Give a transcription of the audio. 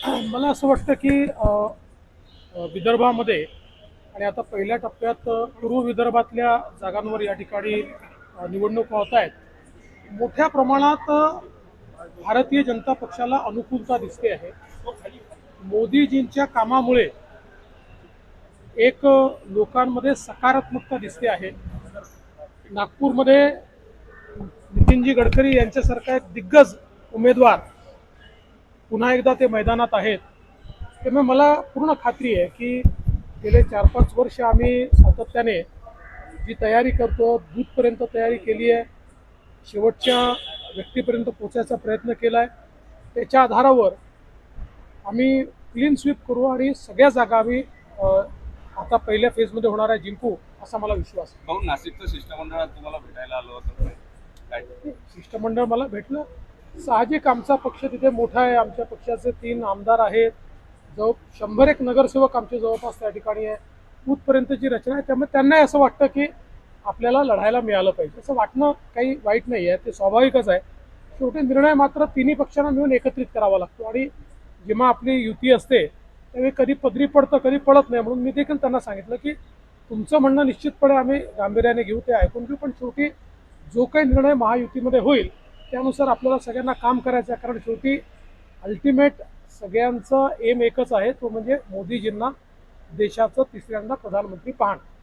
मला असं वाटतं की विदर्भामध्ये आणि आता पहिल्या टप्प्यात पूर्व विदर्भातल्या जागांवर या ठिकाणी निवडणूक होत आहेत. मोठ्या प्रमाणात भारतीय जनता पक्षाला अनुकूलता दिसते आहे. मोदीजींच्या कामामुळे एक लोकांमध्ये सकारात्मकता दिसते आहे. नागपूरमध्ये नितीनजी गडकरी यांच्यासारखा एक दिग्गज उमेदवार पुन्हा एकदा ते मैदानात आहेत. त्यामुळे मला पूर्ण खात्री आहे की गेले चार पाच वर्ष आम्ही सातत्याने जी तयारी करतो बूथपर्यंत तयारी केली आहे शेवटच्या व्यक्तीपर्यंत पोचायचा प्रयत्न केला आहे त्याच्या आधारावर आम्ही क्लीन स्वीप करू आणि सगळ्या जागा आम्ही आता पहिल्या फेजमध्ये होणार आहे जिंकू असा मला विश्वास आहे. भाऊ नाशिकचं शिष्टमंडळात तुम्हाला भेटायला आलो होतं. शिष्टमंडळ मला भेटलं. साहजिक आमचा पक्ष तिथे मोठा आहे. आमच्या पक्षाचे तीन आमदार आहेत. जवळ शंभर एक नगरसेवक आमचे जवळपास त्या ठिकाणी आहे. बूथपर्यंतची रचना आहे त्यामुळे त्यांनाही असं वाटतं की आपल्याला लढायला मिळालं पाहिजे. असं वाटणं काही वाईट नाही आहे ते स्वाभाविकच आहे. शेवटी निर्णय मात्र तिन्ही पक्षांना मिळून एकत्रित करावा लागतो. आणि जेव्हा आपली युती असते त्यावेळी कधी पदरी पडतं कधी पडत नाही म्हणून मी देखील त्यांना सांगितलं की तुमचं म्हणणं निश्चितपणे आम्ही गांभीर्याने घेऊ ते ऐकून घेऊ. पण शेवटी जो काही निर्णय महायुतीमध्ये होईल त्यानुसार आपल्याला सगळ्यांना काम करायचं आहे. कारण शेवटी अल्टिमेट सगळ्यांचं एम एकच आहे. तो म्हणजे मोदीजींना देशाचं तिसऱ्यांदा प्रधानमंत्री पाहणं.